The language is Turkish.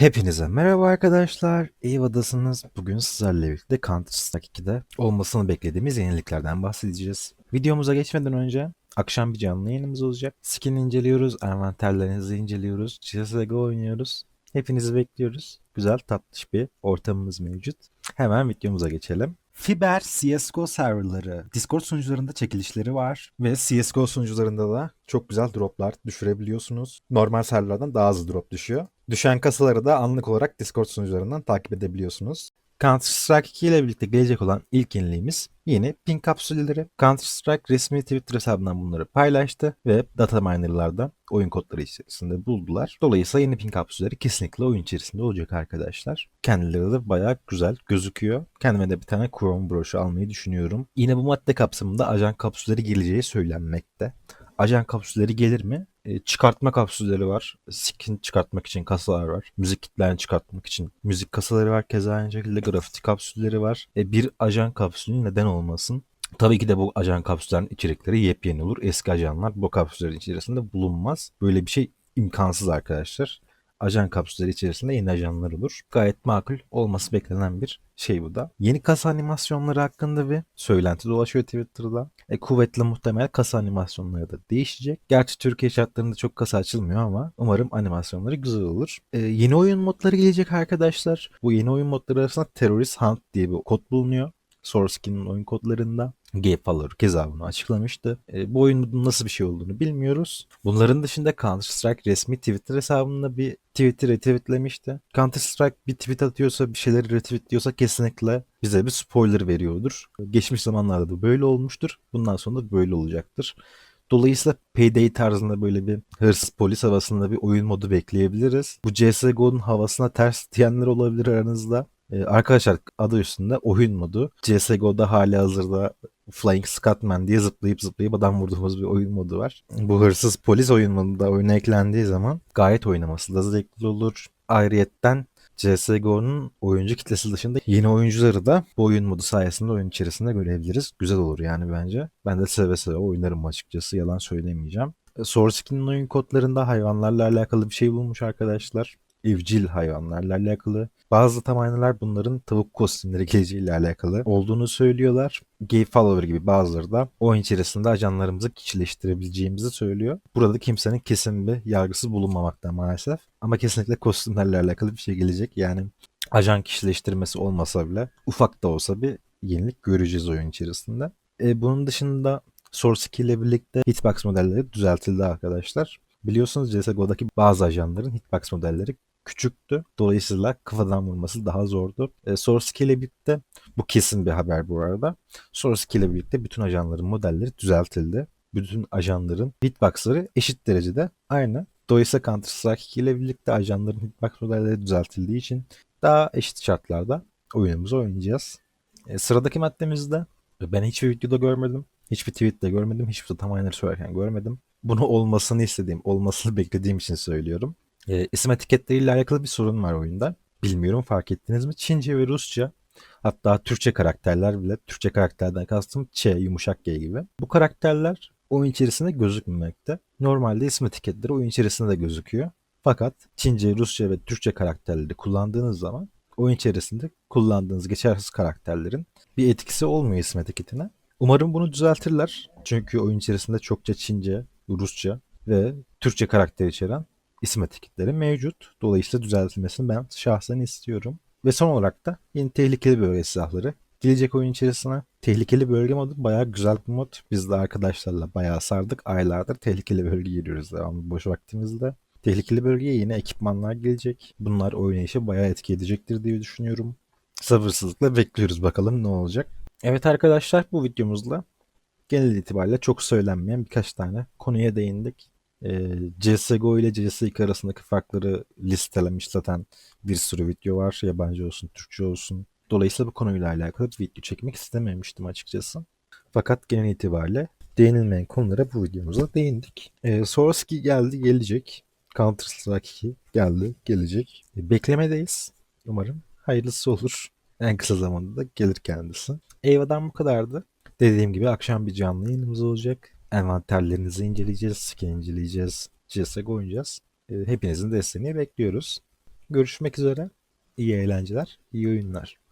Hepinize merhaba arkadaşlar. Eyvadasınız. Bugün sizlerle birlikte Counter Strike 2'de olmasını beklediğimiz yeniliklerden bahsedeceğiz. Videomuza geçmeden önce akşam bir canlı yayınımız olacak. Skin inceliyoruz, envanterlerinizi inceliyoruz, CSGO oynuyoruz. Hepinizi bekliyoruz. Güzel tatlış bir ortamımız mevcut. Hemen videomuza geçelim. Fiber CSGO serverları Discord sunucularında çekilişleri var ve CSGO sunucularında da çok güzel droplar düşürebiliyorsunuz. Normal serverlardan daha hızlı drop düşüyor. Düşen kasaları da anlık olarak Discord sunucularından takip edebiliyorsunuz. Counter Strike 2 ile birlikte gelecek olan ilk yeniliğimiz yeni pin kapsülleri. Counter Strike resmi Twitter hesabından bunları paylaştı ve data minerlardan oyun kodları içerisinde buldular. Dolayısıyla yeni pin kapsülleri kesinlikle oyun içerisinde olacak arkadaşlar. Kendileri de bayağı güzel gözüküyor. Kendime de bir tane Chrome broşu almayı düşünüyorum. Yine bu madde kapsamında ajan kapsülleri geleceği söylenmekte. Ajan kapsülleri gelir mi? E, çıkartma kapsülleri var. Skin çıkartmak için kasalar var. Müzik kitlerini çıkartmak için müzik kasaları var. Keza aynı şekilde grafiti kapsülleri var. E, bir ajan kapsülü neden olmasın? Tabii ki de bu ajan kapsüllerin içerikleri yepyeni olur. Eski ajanlar bu kapsüllerin içerisinde bulunmaz. Böyle bir şey imkansız arkadaşlar ajan kapsülleri içerisinde yeni ajanlar olur. Gayet makul olması beklenen bir şey bu da. Yeni kasa animasyonları hakkında bir söylenti dolaşıyor Twitter'da. E, kuvvetli muhtemel kasa animasyonları da değişecek. Gerçi Türkiye şartlarında çok kasa açılmıyor ama umarım animasyonları güzel olur. E, yeni oyun modları gelecek arkadaşlar. Bu yeni oyun modları arasında Terrorist Hunt diye bir kod bulunuyor. Sourcekin'in oyun kodlarında. Gayfaller keza bunu açıklamıştı. E, bu oyunun nasıl bir şey olduğunu bilmiyoruz. Bunların dışında Counter Strike resmi Twitter hesabında bir tweet'i retweetlemişti. Counter Strike bir tweet atıyorsa bir şeyleri retweetliyorsa kesinlikle bize bir spoiler veriyordur. Geçmiş zamanlarda bu böyle olmuştur. Bundan sonra da böyle olacaktır. Dolayısıyla Payday tarzında böyle bir hırsız polis havasında bir oyun modu bekleyebiliriz. Bu CSGO'nun havasına ters diyenler olabilir aranızda. Ee, arkadaşlar adı üstünde oyun modu. CSGO'da hali hazırda Flying Scotsman diye zıplayıp zıplayıp adam vurduğumuz bir oyun modu var. Bu hırsız polis oyun modu da oyuna eklendiği zaman gayet oynaması da zevkli olur. Ayrıyetten CSGO'nun oyuncu kitlesi dışında yeni oyuncuları da bu oyun modu sayesinde oyun içerisinde görebiliriz. Güzel olur yani bence. Ben de seve seve oynarım açıkçası yalan söylemeyeceğim. Source oyun kodlarında hayvanlarla alakalı bir şey bulmuş arkadaşlar evcil hayvanlarla alakalı. Bazı tamamlar bunların tavuk kostümleri geleceğiyle alakalı olduğunu söylüyorlar. Gay follower gibi bazıları da oyun içerisinde ajanlarımızı kişileştirebileceğimizi söylüyor. Burada kimsenin kesin bir yargısı bulunmamakta maalesef. Ama kesinlikle kostümlerle alakalı bir şey gelecek. Yani ajan kişileştirmesi olmasa bile ufak da olsa bir yenilik göreceğiz oyun içerisinde. E, bunun dışında Source 2 ile birlikte hitbox modelleri düzeltildi arkadaşlar. Biliyorsunuz CSGO'daki bazı ajanların hitbox modelleri küçüktü. Dolayısıyla kafadan vurması daha zordu. E, Source ile birlikte bu kesin bir haber bu arada. Source ile birlikte bütün ajanların modelleri düzeltildi. Bütün ajanların hitboxları eşit derecede aynı. Dolayısıyla Counter Strike 2 ile birlikte ajanların hitbox modelleri düzeltildiği için daha eşit şartlarda oyunumuzu oynayacağız. E, sıradaki maddemizde ben hiçbir videoda görmedim. Hiçbir tweette görmedim. Hiçbir tam aynı söylerken görmedim. Bunu olmasını istediğim, olmasını beklediğim için söylüyorum. E, isim etiketleriyle alakalı bir sorun var oyunda. Bilmiyorum fark ettiniz mi? Çince ve Rusça hatta Türkçe karakterler bile Türkçe karakterden kastım Ç, yumuşak G gibi. Bu karakterler oyun içerisinde gözükmemekte. Normalde isim etiketleri oyun içerisinde de gözüküyor. Fakat Çince, Rusça ve Türkçe karakterleri kullandığınız zaman oyun içerisinde kullandığınız geçersiz karakterlerin bir etkisi olmuyor isim etiketine. Umarım bunu düzeltirler. Çünkü oyun içerisinde çokça Çince, Rusça ve Türkçe karakter içeren isim etiketleri mevcut. Dolayısıyla düzeltilmesini ben şahsen istiyorum. Ve son olarak da yeni tehlikeli bölge silahları gelecek oyun içerisine. Tehlikeli bölge modu bayağı güzel bir mod. Biz de arkadaşlarla bayağı sardık. Aylardır tehlikeli bölge giriyoruz devamlı boş vaktimizde. Tehlikeli bölgeye yeni ekipmanlar gelecek. Bunlar oynayışı bayağı etki edecektir diye düşünüyorum. Sabırsızlıkla bekliyoruz bakalım ne olacak. Evet arkadaşlar bu videomuzla genel itibariyle çok söylenmeyen birkaç tane konuya değindik e, CSGO ile CS2 arasındaki farkları listelemiş zaten bir sürü video var. Yabancı olsun, Türkçe olsun. Dolayısıyla bu konuyla alakalı bir video çekmek istememiştim açıkçası. Fakat genel itibariyle değinilmeyen konulara bu videomuzda değindik. E, Source geldi, gelecek. Counter Strike 2 geldi, gelecek. E, beklemedeyiz. Umarım hayırlısı olur. En kısa zamanda da gelir kendisi. Eyva'dan bu kadardı. Dediğim gibi akşam bir canlı yayınımız olacak envanterlerinizi inceleyeceğiz, skin inceleyeceğiz, CSGO oynayacağız. E, hepinizin desteğini bekliyoruz. Görüşmek üzere. İyi eğlenceler, iyi oyunlar.